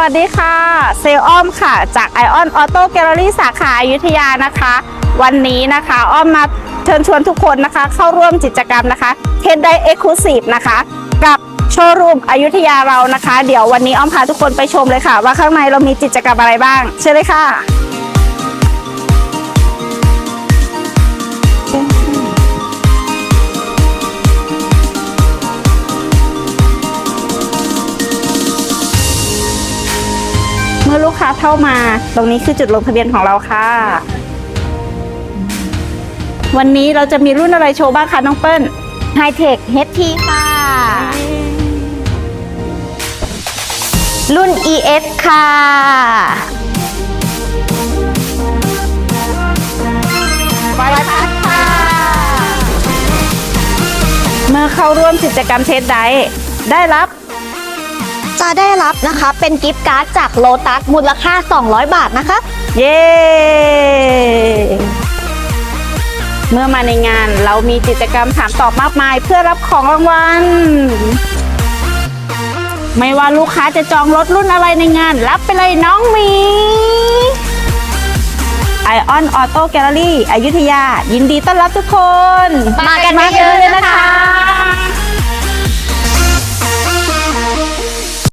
วัสดีค่ะ เซลอ้อมค่ะ จากไอออนออโต้แกลเลอรี่สาขาอายุทยานะคะ วันนี้นะคะอ้อมมาเชิญชวนทุกคนนะคะ เข้าร่วมกิจกรรมนะคะเทนไดเอ็กซ์คลูซีฟนะคะ กับโชว์รูมอยุธยาเรานะคะ เดี๋ยววันนี้อ้อมพาทุกคนไปชมเลยค่ะ ว่าข้างในเรามีกิจกรรมอะไรบ้าง เชิญเลยค่ะ เมื่อลูกค้าเข้ามา ตรงนี้คือจุดลงทะเบียนของเราค่ะ วันนี้เราจะมีรุ่นอะไรโชว์บ้างคะน้องเปิ้ลไฮเทค HT ค่ะ รุ่น ES ค่ะ ไวพัดค่ะ เมื่อเข้าร่วมกิจกรรมเทสไดได้รับ จะได้รับนะคะเป็นกิฟต์การ์ดจากโลตัสมูลค่า 200 บาทนะคะ เย้ เมื่อมาในงานเรามีกิจกรรมถามตอบมากมาย เพื่อรับของรางวัล ไม่ว่าลูกค้าจะจองรถรุ่นอะไรในงาน รับไปเลยน้องหมี Ion Auto Gallery อยุธยา ยินดีต้อนรับทุกคน มากันเยอะๆเลยนะคะ